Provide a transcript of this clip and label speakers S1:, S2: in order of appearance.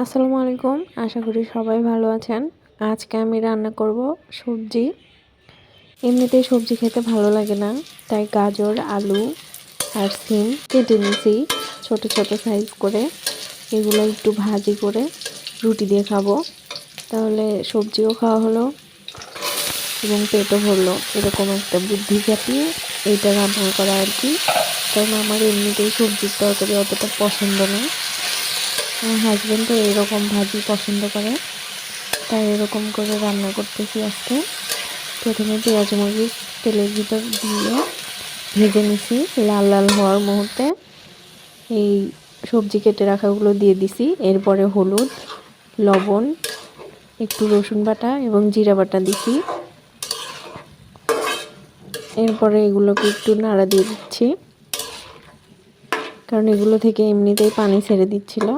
S1: আসসালামু আলাইকুম। আশা করি সবাই ভালো আছেন। আজকে আমি রান্না করব সবজি। এমনিতেই সবজি খেতে ভালো লাগে না, তাই গাজর, আলু আর সিম কেটে নিয়েছি ছোট ছোট সাইজ করে। এগুলো একটু ভাজি করে রুটি দিয়ে খাব। তাহলে সবজিও খাওয়া হলো এবং পেটও ভরলো। এরকম একটা বুদ্ধি চাপিয়ে এইটা রান্না করা আর কি। কারণ আমার এমনিতেই সবজির তরকারি অতটা পছন্দ না। আমার হাজব্যান্ড তো এরকম ভাজি পছন্দ করে। তাই এরকম করে রান্না করতেছি আজকে। প্রথমে পেঁয়াজ, মরিচ, তেলের ভিতর দিয়ে ভেজে নিছি লাল লাল হওয়ার মুহূর্তে। এই সবজি কেটে রাখাগুলো দিয়ে দিছি। এরপরে হলুদ, লবণ, একটু রসুন বাটা এবং জিরা বাটা দিছি। এরপরে এগুলোকে একটু নাড়া দিয়ে দিচ্ছি। কারণ এগুলো থেকে এমনিতেই পানি ছেড়ে দিচ্ছিল।